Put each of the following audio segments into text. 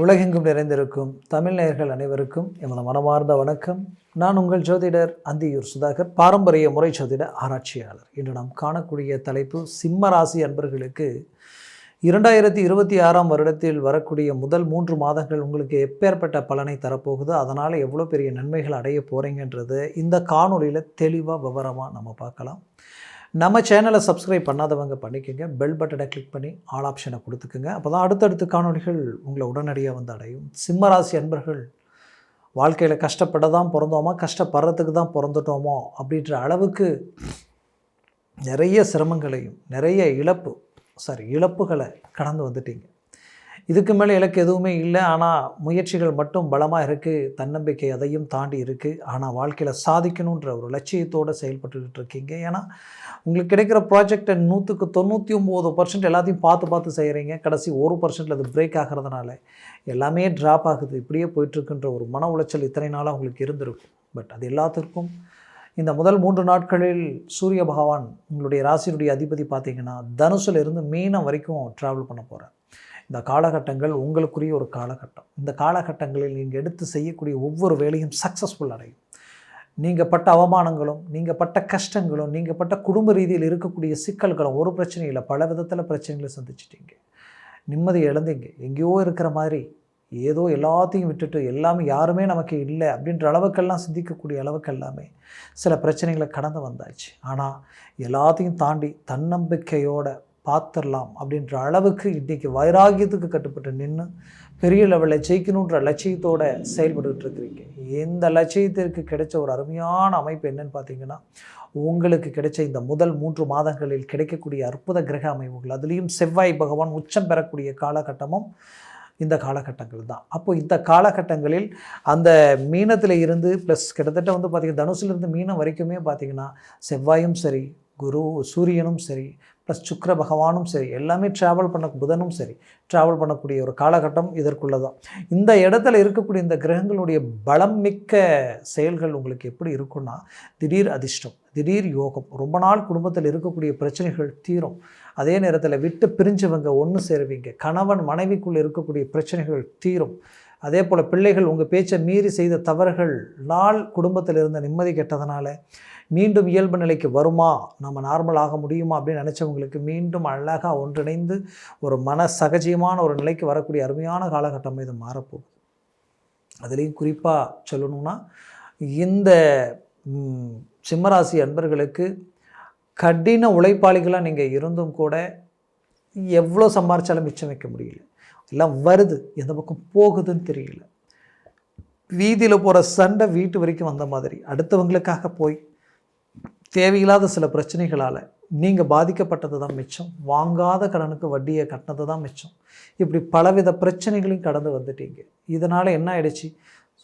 உலகெங்கும் நிறைந்திருக்கும் தமிழ் நேயர்கள் அனைவருக்கும் எமது மனமார்ந்த வணக்கம். நான் உங்கள் ஜோதிடர் அந்தியூர் சுதாகர் பாரம்பரிய முறை ஜோதிட ஆராய்ச்சியாளர். இன்று நாம் காணக்கூடிய தலைப்பு சிம்ம ராசி அன்பர்களுக்கு இரண்டாயிரத்தி இருபத்தி ஆறாம் வருடத்தில் வரக்கூடிய முதல் மூன்று மாதங்கள் உங்களுக்கு எப்பேற்பட்ட பலனை தரப்போகுது அதனால் எவ்வளோ பெரிய நன்மைகள் அடைய போகிறீங்கன்றது இந்த காணொளியில் தெளிவாக விவரமாக நம்ம பார்க்கலாம். நம்ம சேனலை சப்ஸ்கிரைப் பண்ணாதவங்க பண்ணிக்கோங்க. பெல் பட்டனை கிளிக் பண்ணி ஆல் ஆப்ஷனை கொடுத்துக்குங்க. அப்போ தான் அடுத்தடுத்த காணொளிகள் உங்களை உடனடியாக வந்து அடையும். சிம்மராசி அன்பர்கள் வாழ்க்கையில் கஷ்டப்பட தான் பிறந்தோமா கஷ்டப்படுறதுக்கு தான் பிறந்துட்டோமோ அப்படின்ற அளவுக்கு நிறைய சிரமங்களையும் நிறைய இழப்பு சாரி இழப்புகளை கடந்து வந்துட்டீங்க. இதுக்கு மேலே இலக்கு எதுவுமே இல்லை. ஆனால் முயற்சிகள் மட்டும் பலமாக இருக்குது தன்னம்பிக்கை அதையும் தாண்டி இருக்குது ஆனால் வாழ்க்கையில் சாதிக்கணுன்ற ஒரு லட்சியத்தோடு செயல்பட்டுக்கிட்டு இருக்கீங்க. ஏன்னா உங்களுக்கு கிடைக்கிற ப்ராஜெக்டை நூற்றுக்கு தொண்ணூற்றி ஒம்பது பர்சன்ட் எல்லாத்தையும் பார்த்து பார்த்து செய்கிறீங்க கடைசி ஒரு பர்சன்ட்டில் அது பிரேக் ஆகிறதுனால எல்லாமே ட்ராப் ஆகுது. இப்படியே போயிட்டுருக்குன்ற ஒரு மன உளைச்சல் இத்தனை நாளாக உங்களுக்கு இருந்திருக்கும். பட் அது எல்லாத்திற்கும் இந்த முதல் மூன்று நாட்களில் சூரிய பகவான் உங்களுடைய ராசியினுடைய அதிபதி பார்த்தீங்கன்னா தனுசுல இருந்து மீனம் வரைக்கும் ட்ராவல் பண்ண போகிறேன் இந்த காலகட்டங்கள் உங்களுக்குரிய ஒரு காலகட்டம். இந்த காலகட்டங்களில் நீங்கள் எடுத்து செய்யக்கூடிய ஒவ்வொரு வேலையும் சக்ஸஸ்ஃபுல் அடையும். நீங்கள் பட்ட அவமானங்களும் நீங்கள் பட்ட கஷ்டங்களும் நீங்கள் பட்ட குடும்ப ரீதியில் இருக்கக்கூடிய சிக்கல்களும் ஒரு பிரச்சனையில் பல விதத்தில் பிரச்சனைகளை சந்திச்சிட்டீங்க. நிம்மதி இழந்தீங்க. எங்கேயோ இருக்கிற மாதிரி ஏதோ எல்லாத்தையும் விட்டுட்டு எல்லாமே யாருமே நமக்கு இல்லை அப்படின்ற அளவுக்கெல்லாம் சிந்திக்கக்கூடிய அளவுக்கு எல்லாமே சில பிரச்சனைகளை கடந்து வந்தாச்சு. ஆனால் எல்லாத்தையும் தாண்டி தன்னம்பிக்கையோட பார்த்துடலாம் அப்படின்ற அளவுக்கு இன்றைக்கி வைராகியத்துக்கு கட்டுப்பட்டு நின்று பெரிய லெவலில் ஜெயிக்கணுன்ற லட்சியத்தோடு செயல்பட்டுட்டு இருக்கிறீங்க. இந்த லட்சியத்திற்கு கிடைச்ச ஒரு அருமையான அமைப்பு என்னன்னு பார்த்தீங்கன்னா உங்களுக்கு கிடைச்ச இந்த முதல் மூன்று மாதங்களில் கிடைக்கக்கூடிய அற்புத கிரக அமைப்புகள் அதுலேயும் செவ்வாய் பகவான் உச்சம் பெறக்கூடிய காலகட்டமும் இந்த காலகட்டங்கள் தான். அப்போ இந்த காலகட்டங்களில் அந்த மீனத்தில் இருந்து ப்ளஸ் கிட்டத்தட்ட வந்து பார்த்திங்கன்னா தனுசுலேருந்து மீனம் வரைக்குமே பார்த்திங்கன்னா செவ்வாயும் சரி குரு சூரியனும் சரி ப்ளஸ் சுக்கர பகவானும் சரி எல்லாமே ட்ராவல் பண்ண புதனும் சரி ட்ராவல் பண்ணக்கூடிய ஒரு காலகட்டம் இதற்குள்ளே தான் இந்த இடத்துல இருக்கக்கூடிய இந்த கிரகங்களுடைய பலம் மிக்க செயல்கள் உங்களுக்கு எப்படி இருக்குன்னா திடீர் அதிர்ஷ்டம் திடீர் யோகம் ரொம்ப நாள் குடும்பத்தில் இருக்கக்கூடிய பிரச்சனைகள் தீரும். அதே நேரத்தில் விட்டு பிரிஞ்சவங்க ஒன்று சேருவீங்க கணவன் மனைவிக்குள்ளே இருக்கக்கூடிய பிரச்சனைகள் தீரும். அதே போல் பிள்ளைகள் உங்கள் பேச்சை மீறி செய்த தவறுகள் நாள் குடும்பத்தில் இருந்த நிம்மதி கெட்டதுனால மீண்டும் இயல்பு நிலைக்கு வருமா? நம்ம நார்மல் ஆக முடியுமா? அப்படின்னு நினச்சவங்களுக்கு மீண்டும் அழகாக ஒன்றிணைந்து ஒரு மன சகஜியமான ஒரு நிலைக்கு வரக்கூடிய அருமையான காலகட்டம் இது மாறப்போகுது. அதுலேயும் குறிப்பாக சொல்லணும்னா இந்த சிம்மராசி அன்பர்களுக்கு கடின உழைப்பாளிகளாக நீங்கள் இருந்தும் கூட எவ்வளோ சம்பாரித்தாலும் மிச்சம் வைக்க முடியல. எல்லாம் வருது. எந்த பக்கம் போகுதுன்னு தெரியல. வீதியில் போகிற சண்டை வீட்டு வரைக்கும் வந்த மாதிரி. அடுத்தவங்களுக்காக போய் தேவையில்லாத சில பிரச்சனைகளால் நீங்கள் பாதிக்கப்பட்டது தான் மிச்சம். வாங்காத கடனுக்கு வட்டியை கட்டினது தான் மிச்சம். இப்படி பலவித பிரச்சனைகளையும் கடந்து வந்துட்டீங்க. இதனால் என்ன ஆயிடுச்சு?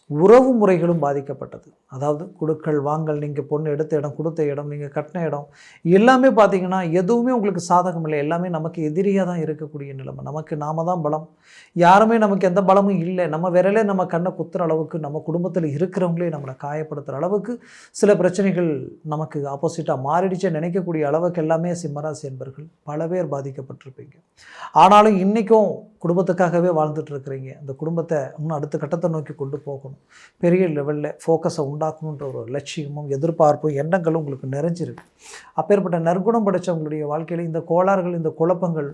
உறவு முறைகளும் பாதிக்கப்பட்டது. அதாவது கொடுக்கல் வாங்கல் நீங்கள் பொண்ணு எடுத்த இடம் கொடுத்த இடம் நீங்கள் கட்டின இடம் எல்லாமே பார்த்தீங்கன்னா எதுவுமே உங்களுக்கு சாதகம் இல்லை. எல்லாமே நமக்கு எதிரியாக தான் இருக்கக்கூடிய நிலைமை. நமக்கு நாம தான் பலம். யாருமே நமக்கு எந்த பலமும் இல்லை. நம்ம விரலே நம்ம கண்ணை குத்துற அளவுக்கு நம்ம குடும்பத்தில் இருக்கிறவங்களே நம்மளை காயப்படுத்துகிற அளவுக்கு சில பிரச்சனைகள் நமக்கு ஆப்போசிட்டாக மாறிடுச்சே. நினைக்கக்கூடிய அளவுக்கு எல்லாமே சிம்மராசி என்பர்கள் பல பேர் பாதிக்கப்பட்டிருப்பீங்க. ஆனாலும் இன்றைக்கும் குடும்பத்துக்காகவே வாழ்ந்துட்டுருக்கிறீங்க. அந்த குடும்பத்தை இன்னும் அடுத்த கட்டத்தை நோக்கி கொண்டு போகணும். பெரிய லெவலில் ஃபோக்கஸை உண்டாக்கணுன்ற ஒரு லட்சியமும் எதிர்பார்ப்பும் எண்ணங்களும் உங்களுக்கு நிறைஞ்சிருக்கு. அப்பேற்பட்ட நற்குணம் படைத்தவங்களுடைய வாழ்க்கையில் இந்த கோளாறுகள் இந்த குழப்பங்கள்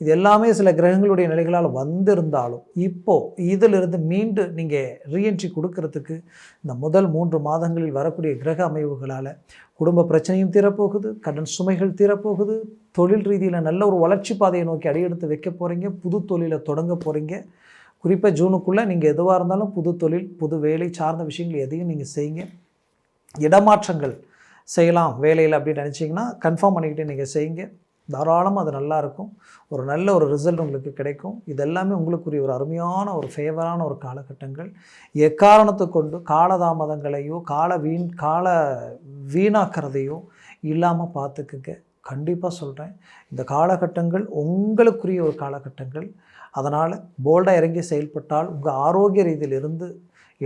இது எல்லாமே சில கிரகங்களுடைய நிலைகளால் வந்திருந்தாலும் இப்போது இதிலிருந்து மீண்டு நீங்கள் ரீஎன்ட்ரி கொடுக்கறதுக்கு இந்த முதல் மூன்று மாதங்களில் வரக்கூடிய கிரக அமைவுகளால் குடும்ப பிரச்சனையும் தீரப்போகுது கடன் சுமைகள் தீரப்போகுது தொழில் ரீதியில் நல்ல ஒரு வளர்ச்சி பாதையை நோக்கி அடியெடுத்து வைக்க போகிறீங்க புது தொழிலை தொடங்க போகிறீங்க குறிப்பாக ஜூனுக்குள்ளே நீங்கள் எதுவாக இருந்தாலும் புது தொழில் புது வேலை சார்ந்த விஷயங்கள் எதையும் நீங்கள் செய்யுங்க. இடமாற்றங்கள் செய்யலாம் வேலையில் அப்படின்னு நினச்சிங்கன்னா கன்ஃபார்ம் பண்ணிக்கிட்டு நீங்கள் செய்யுங்க. தாராளமாக அது நல்லாயிருக்கும் ஒரு நல்ல ஒரு ரிசல்ட் உங்களுக்கு கிடைக்கும். இதெல்லாமே உங்களுக்குரிய ஒரு அருமையான ஒரு ஃபேவரான ஒரு காலகட்டங்கள். எக்காரணத்தை கொண்டு காலதாமதங்களையோ கால வீண் கால வீணாக்கிறதையோ இல்லாமல் பார்த்துக்குங்க. கண்டிப்பாக சொல்கிறேன் இந்த காலகட்டங்கள் உங்களுக்குரிய ஒரு காலகட்டங்கள். அதனால் போல்டாக இறங்கி செயல்பட்டால் உங்கள் ஆரோக்கிய ரீதியிலிருந்து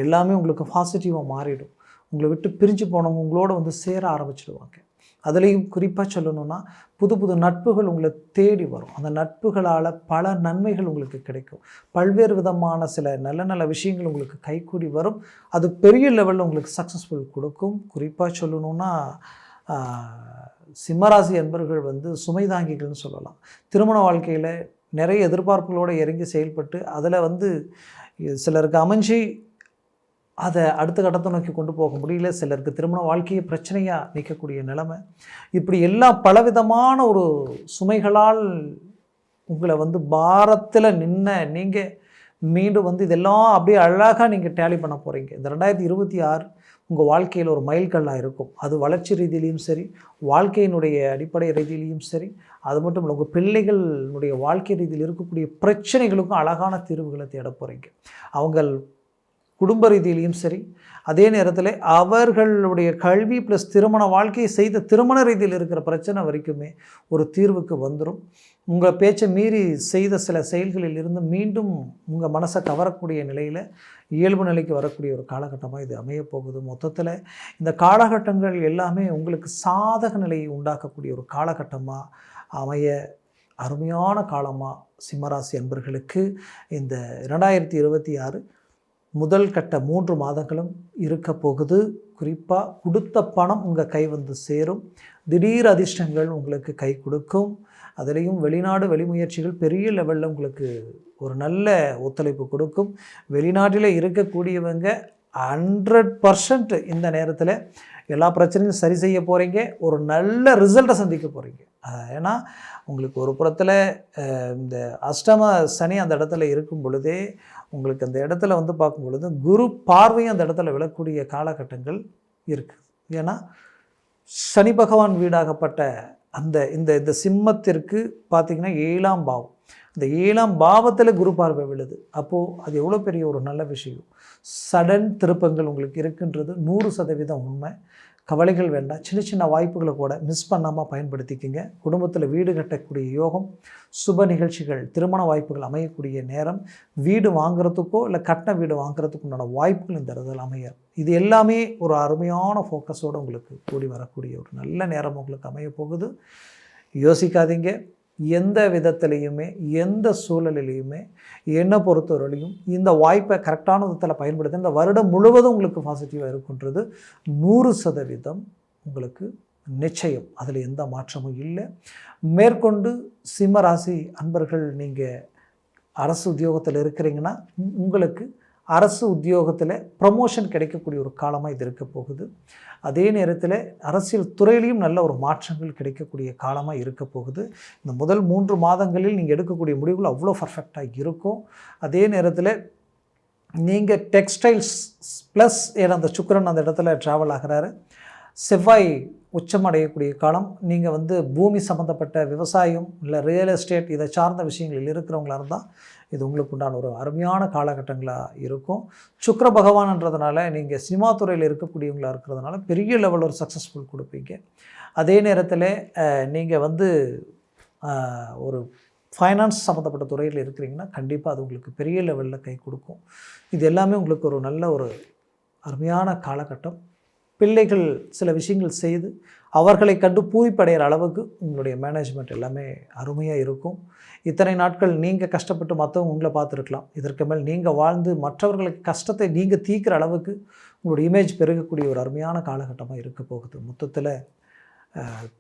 எல்லாமே உங்களுக்கு பாசிட்டிவாக மாறிடும். உங்களை விட்டு பிரிஞ்சு போனவங்க உங்களோட வந்து சேர ஆரம்பிச்சிடுவாங்க அதுலேயும் குறிப்பாக சொல்லணும்னா புது புது நட்புகள் உங்களை தேடி வரும். அந்த நட்புகளால் பல நன்மைகள் உங்களுக்கு கிடைக்கும். பல்வேறு விதமான சில நல்ல நல்ல விஷயங்கள் உங்களுக்கு கைக்கூடி வரும். அது பெரிய லெவலில் உங்களுக்கு சக்ஸஸ்ஃபுல் கொடுக்கும். குறிப்பாக சொல்லணும்னா சிம்மராசி அன்பர்கள் வந்து சுமை தாங்கிகள்னு சொல்லலாம். திருமண வாழ்க்கையில் நிறைய எதிர்பார்ப்புகளோடு இறங்கி செயல்பட்டு அதில் வந்து சிலருக்கு அமைஞ்சு அதை அடுத்த கட்டத்தை நோக்கி கொண்டு போக முடியல. சிலருக்கு திருமண வாழ்க்கையை பிரச்சனையாக நிற்கக்கூடிய நிலைமை. இப்படி எல்லா பலவிதமான ஒரு சுமைகளால் உங்களை வந்து பாரத்தில் நின்ன நீங்கள் மீண்டும் வந்து இதெல்லாம் அப்படியே அழகாக நீங்கள் டேலி பண்ண போகிறீங்க இந்த ரெண்டாயிரத்தி இருபத்தி ஆறு உங்கள் வாழ்க்கையில் ஒரு மைல்கல்லாக இருக்கும். அது வளர்ச்சி ரீதியிலையும் சரி வாழ்க்கையினுடைய அடிப்படை ரீதியிலையும் சரி அது மட்டும் இல்லை உங்கள் பிள்ளைகளுடைய வாழ்க்கை ரீதியில் இருக்கக்கூடிய பிரச்சனைகளுக்கும் அழகான தீர்வுகளை தேட போகிறீங்க அவங்கள் குடும்ப ரீதியிலையும் சரி அதே நேரத்தில் அவர்களுடைய கல்வி ப்ளஸ் திருமண வாழ்க்கையை செய்த திருமண ரீதியில் இருக்கிற பிரச்சனை வரைக்குமே ஒரு தீர்வுக்கு வந்துடும் உங்கள் பேச்சை மீறி செய்த சில செயல்களில் இருந்து மீண்டும் உங்கள் மனசை கவரக்கூடிய நிலையில் இயல்பு நிலைக்கு வரக்கூடிய ஒரு காலகட்டமாக இது அமையப்போகுது மொத்தத்தில் இந்த காலகட்டங்கள் எல்லாமே உங்களுக்கு சாதக நிலையை உண்டாக்கக்கூடிய ஒரு காலகட்டமாக அமைய அருமையான காலமாக சிம்மராசி அன்பர்களுக்கு இந்த ரெண்டாயிரத்தி இருபத்தி ஆறு முதல் கட்ட மூன்று மாதங்களும் இருக்க போகுது. குறிப்பாக கொடுத்த பணம் உங்கள் கை வந்து சேரும். திடீர் அதிர்ஷ்டங்கள் உங்களுக்கு கை கொடுக்கும். அதுலேயும் வெளிநாடு வெளிமுயற்சிகள் பெரிய லெவலில் உங்களுக்கு ஒரு நல்ல ஒத்துழைப்பு கொடுக்கும். வெளிநாட்டில் இருக்கக்கூடியவங்க ஹண்ட்ரட் பர்சன்ட் இந்த நேரத்தில் எல்லா பிரச்சனையும் சரி செய்ய போகிறீங்க ஒரு நல்ல ரிசல்ட்டை சந்திக்க போகிறீங்க ஏன்னா உங்களுக்கு ஒரு புறத்தில் இந்த அஷ்டம சனி அந்த இடத்துல இருக்கும் பொழுதே உங்களுக்கு அந்த இடத்துல வந்து பார்க்கும் பொழுது குரு பார்வையும் அந்த இடத்துல விழக்கூடிய காலகட்டங்கள் இருக்குது ஏன்னா சனி பகவான் வீடாகப்பட்ட அந்த இந்த இந்த சிம்மத்திற்கு பார்த்திங்கன்னா ஏழாம் பாவம். இந்த ஏழாம் பாவத்தில் குரு பார்வை விழுது. அப்போது அது எவ்வளோ பெரிய ஒரு நல்ல விஷயம். சடன் திருப்பங்கள் உங்களுக்கு இருக்குன்றது நூறு சதவீதம் உண்மை. கவலைகள் வேண்டாம். சின்ன சின்ன வாய்ப்புகளை கூட மிஸ் பண்ணாமல் பயன்படுத்திக்கிங்க. குடும்பத்தில் வீடு கட்டக்கூடிய யோகம் சுப நிகழ்ச்சிகள் திருமண வாய்ப்புகள் அமையக்கூடிய நேரம் வீடு வாங்குறதுக்கோ இல்லை கட்டின வீடு வாங்குறதுக்கு உண்டான வாய்ப்புகள் இந்த இடத்துல அமைய. இது எல்லாமே ஒரு அருமையான ஃபோக்கஸோடு உங்களுக்கு கூடி வரக்கூடிய ஒரு நல்ல நேரம் உங்களுக்கு அமைய போகுது யோசிக்காதீங்க. எந்த விதத்திலையுமே எந்த சூழலிலையுமே என்னை பொறுத்தவரையிலையும் இந்த வாய்ப்பை கரெக்டான விதத்தில் பயன்படுத்த இந்த வருடம் முழுவதும் உங்களுக்கு பாசிட்டிவாக இருக்குன்றது நூறு சதவீதம் உங்களுக்கு நிச்சயம். அதில் எந்த மாற்றமும் இல்லை. மேற்கொண்டு சிம்மராசி அன்பர்கள் நீங்கள் அரசு உத்தியோகத்தில் இருக்கிறீங்கன்னா உங்களுக்கு அரசு உத்தியோகத்தில் ப்ரமோஷன் கிடைக்கக்கூடிய ஒரு காலமாக இது இருக்க போகுது. அதே நேரத்தில் அரசியல் துறையிலையும் நல்ல ஒரு மாற்றங்கள் கிடைக்கக்கூடிய காலமாக இருக்க போகுது. இந்த முதல் மூன்று மாதங்களில் நீங்கள் எடுக்கக்கூடிய முடிவுகள் அவ்வளோ பர்ஃபெக்டாக இருக்கும். அதே நேரத்தில் நீங்கள் டெக்ஸ்டைல்ஸ் ப்ளஸ் ஏன்னா அந்த சுக்கரன் அந்த இடத்துல ட்ராவல் ஆகிறாரு. செவ்வாய் உச்சம் அடையக்கூடிய காலம் நீங்கள் வந்து பூமி சம்மந்தப்பட்ட விவசாயம் இல்லை ரியல் எஸ்டேட் இதை சார்ந்த விஷயங்களில் இருக்கிறவங்களா இருந்தால் இது உங்களுக்கு உண்டான ஒரு அருமையான காலகட்டங்களாக இருக்கும். சுக்கர பகவான்ன்றதுனால நீங்கள் சினிமா துறையில் இருக்கக்கூடியவங்களா இருக்கிறதுனால பெரிய லெவல் ஒரு சக்ஸஸ்ஃபுல் கொடுப்பீங்க. அதே நேரத்தில் நீங்கள் வந்து ஒரு ஃபைனான்ஸ் சம்மந்தப்பட்ட துறையில் இருக்கிறீங்கன்னா கண்டிப்பாக அது உங்களுக்கு பெரிய லெவலில் கை கொடுக்கும். இது எல்லாமே உங்களுக்கு ஒரு நல்ல ஒரு அருமையான காலகட்டம். பிள்ளைகள் சில விஷயங்கள் செய்து அவர்களை கண்டு பூரிப்படைகிற அளவுக்கு உங்களுடைய மேனேஜ்மெண்ட் எல்லாமே அருமையாக இருக்கும். இத்தனை நாட்கள் நீங்கள் கஷ்டப்பட்டு மற்றவங்க உங்களை பார்த்துருக்கலாம். இதற்கு மேல் நீங்கள் வாழ்ந்து மற்றவர்களுக்கு கஷ்டத்தை நீங்கள் தீர்க்கிற அளவுக்கு உங்களுடைய இமேஜ் பெருகக்கூடிய ஒரு அருமையான காலகட்டமாக இருக்க போகுது. மொத்தத்தில்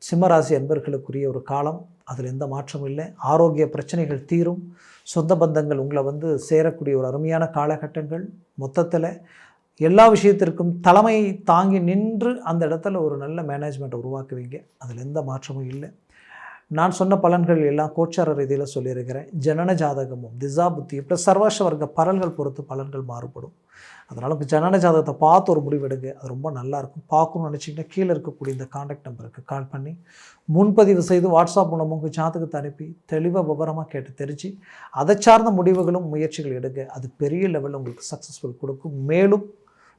சிம்மராசி அன்பர்களுக்குரிய ஒரு காலம். அதில் எந்த மாற்றமும் இல்லை. ஆரோக்கிய பிரச்சனைகள் தீரும். சொந்த பந்தங்கள் உங்களை வந்து சேரக்கூடிய ஒரு அருமையான காலகட்டங்கள். மொத்தத்தில் எல்லா விஷயத்திற்கும் தலைமை தாங்கி நின்று அந்த இடத்துல ஒரு நல்ல மேனேஜ்மெண்ட்டை உருவாக்குவீங்க. அதில் எந்த மாற்றமும் இல்லை. நான் சொன்ன பலன்கள் எல்லாம் கோச்சார ரீதியில் சொல்லியிருக்கிறேன். ஜனன ஜாதகமும் திசா புத்தி ப்ளஸ் சர்வாஷ வர்க்க பலன்கள் பொறுத்து பலன்கள் மாறுபடும். அதனால் உங்கள் ஜனன ஜாதகத்தை பார்த்து ஒரு முடிவெடுங்க அது ரொம்ப நல்லாயிருக்கும் பார்க்கணும்னு நினச்சிங்கன்னா கீழே இருக்கக்கூடிய இந்த காண்டாக்ட் நம்பருக்கு கால் பண்ணி முன்பதிவு செய்து வாட்ஸ்அப் மூலமாக உங்கள் ஜாதகத்தை அனுப்பி தெளிவாக விவரமாக கேட்டு தெரிஞ்சு அதை சார்ந்த முடிவுகளும் முயற்சிகள் எடுங்க. அது பெரிய லெவலில் உங்களுக்கு சக்ஸஸ்ஃபுல் கொடுக்கும். மேலும்